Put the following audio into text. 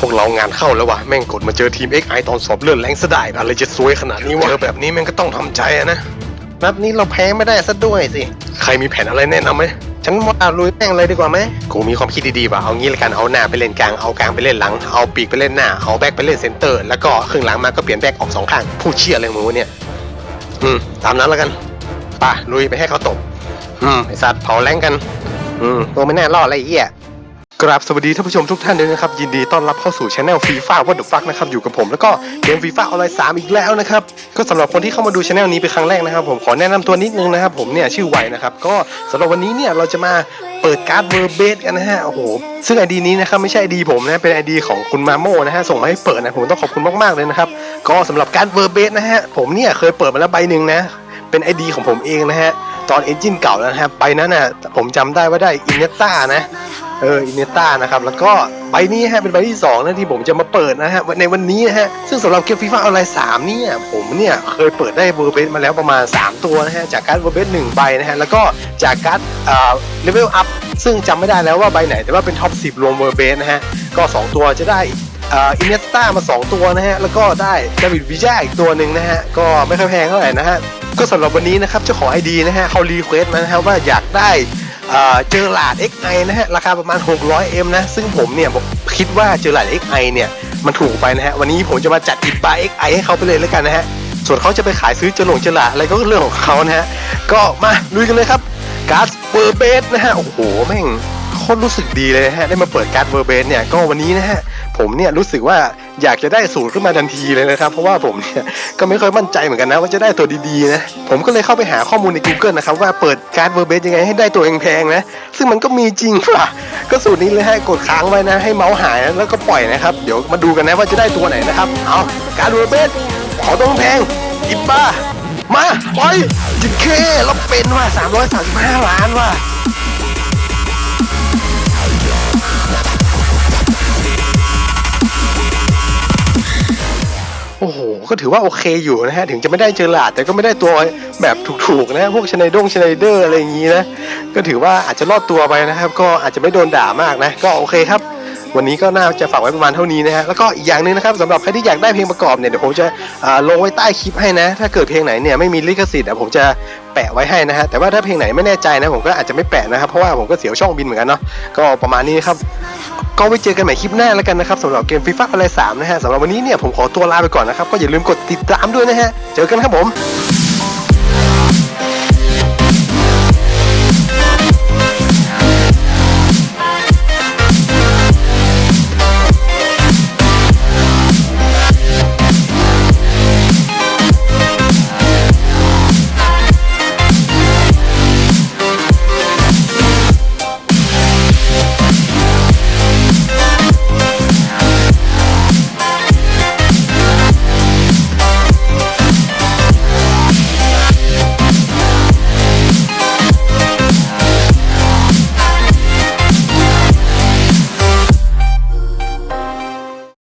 พวกเรางานเข้าแล้ววะแม่งกดมาเจอทีม XI ตอนสอบเลื่อนแรงซะได้อะไรจะซวยขนาดนี้วะเจอแบบนี้แม่งก็ต้องทำใจอะนะนัดนี้เราแพ้ไม่ได้ซะด้วยสิ ใครมีแผนอะไรแนะนำไหมฉันว่าลุยแม่งเลยดีกว่าไหมกูมีความคิดดีๆว่ะเอางี้ละกันเอาหน้าไปเล่นกลางเอากลางไปเล่นหลังเอาปีกไปเล่นหน้าเอาแบ็คไปเล่นเซนเตอร์ แล้วก็ครึ่งหลังมาก็เปลี่ยนแบ็คออกสองข้างผู้เชี่ยอะไรมึงวะเนี่ยอืมตามนั้นแล้วกันไป่ะลุยไปให้เขาตบอืมไอสัตว์เผาแรงกัน อืมตัวไม่แน่รอดอะไรไอ้เหี้ย กราบสวัสดีท่านผู้ชมทุกท่านด้วยนะครับ ยินดีต้อนรับเข้าสู่ช anel ฟีฟ่าวัดเดอะฟักนะครับอยู่กับผมแล้วก็เกมฟีฟ่าออนไลน์สามอีกแล้วนะครับก็สำหรับคนที่เข้ามาดูช anel นี้เป็นครั้งแรกนะครับ ผมขอแนะนำตัวนิดนึงนะครับ ผมเนี่ยชื่อไวนะครับก็สำหรับวันนี้เนี่ยเราจะมาเปิดการ์ดเวอร์เบสกันนะฮะโอ้โหซึ่งไอดีนี้นะครับไม่ใช่ไอดีผมนะเป็นไอดีของคุณมาโมนะฮะส่งมาให้เปิดนะผมต้องขอบคุณมากๆเลยนะครับก็สำหรับการ์ดเวอร์เบสนะฮะผมเนี่ยเคยเปิดมาแล้วใบหนึ่งนะเป็นไอดีของผมเองนะฮะ ตอนเอนจินเก่าแล้วนะครับใบนั้นน่ะผมจำได้ว่าได้อินเนต้านะเอออินเนต้านะครับแล้วก็ใบนี้ฮะเป็นใบที่2นะที่ผมจะมาเปิดนะฮะในวันนี้นะฮะซึ่งสำหรับเกมฟีฟ่าออนไลน์3เนี่ยผมเนี่ยเคยเปิดได้เวอร์เบสมาแล้วประมาณ 3 ตัวนะฮะจากการ์ดเวอร์เบสหนึ่งใบนะฮะแล้วก็จากการ์ดเอ่อเลเวลอัพซึ่งจำไม่ได้แล้วว่าใบไหนแต่ว่าเป็นท็อป10รวมเวอร์เบสนะฮะก็ 2 ตัวจะได้อินเนสต้ามา 2 ตัวนะฮะ แล้วก็ได้ดาวิดวิจ้าอีกตัวหนึ่งนะฮะ ก็ไม่ค่อยแพงเท่าไหร่นะฮะ ก็สำหรับวันนี้นะครับเจ้าของไอดีนะฮะเขารีเควสต์มานะฮะว่าอยากได้เจอหลาด XI นะฮะราคาประมาณ 600M นะ ซึ่งผมเนี่ยคิดว่าเจอหลาด XI เนี่ยมันถูกไปนะฮะวันนี้ผมจะมาจัดอิบา XI ให้เขาไปเลยแล้วกันนะฮะส่วนเขาจะไปขายซื้อจอหลงเจอหลาอะไรก็เรื่องของเขานะฮะก็มาลุยกันเลยครับการ์ดเวอร์เบสนะฮะโอ้โหแม่ง โคตรรู้สึกดีเลยฮะได้มาเปิดการ์ดเวอร์เบสเนี่ยก็วันนี้นะฮะผมเนี่ยรู้สึกว่าอยากจะได้สูตรขึ้นมาทันทีเลยนะครับ เพราะว่าผมเนี่ยก็ไม่ค่อยมั่นใจเหมือนกันนะ ว่าจะได้ตัวดีๆนะ ผมก็เลยเข้าไปหาข้อมูลใน Google นะครับ ว่าเปิดการ์ดเวอร์เบสยังไงให้ได้ตัวแพงๆนะ ซึ่งมันก็มีจริงว่ะ ก็สูตรนี้เลยฮะกดค้างไว้นะ ให้เมาส์หายแล้วก็ปล่อยนะครับ เดี๋ยวมาดูกันนะว่าจะได้ตัวไหนนะครับ เอาการ์ดเวอร์เบสขอตัวแพงอิบบ้ามาปล่อยจิตเคแล้วเป็นว่ะ335 ล้านว่ะ ก็ถือว่าโอเคอยู่นะฮะ ถึงจะไม่ได้เจอหลาดแต่ก็ไม่ได้ตัวแบบถูกๆนะพวกชไนดงชไนเดอร์อะไรอย่างนี้นะ ก็ถือว่าอาจจะรอดตัวไปนะครับ ก็อาจจะไม่โดนด่ามากนะ ก็โอเคครับ วันนี้ก็น่าจะฝากไว้ประมาณเท่านี้นะฮะ แล้วก็อีกอย่างหนึ่งนะครับสำหรับใครที่อยากได้เพลงประกอบเนี่ยเดี๋ยวผมจะลงไว้ใต้คลิปให้นะ ถ้าเกิดเพลงไหนเนี่ยไม่มีลิขสิทธิ์ผมจะแปะไว้ให้นะฮะแต่ว่าถ้าเพลงไหนไม่แน่ใจนะผมก็อาจจะไม่แปะนะครับเพราะว่าผมก็เสียวช่องบินเหมือนกันเนาะก็ประมาณนี้ครับ ก็ไว้เจอกันใหม่คลิปหน้าแล้วกันนะครับสำหรับเกมฟีฟ่าอะไร3นะฮะสำหรับวันนี้เนี่ยผมขอตัวลาไปก่อนนะครับก็อย่าลืมกดติดตามด้วยนะฮะเจอกันครับผม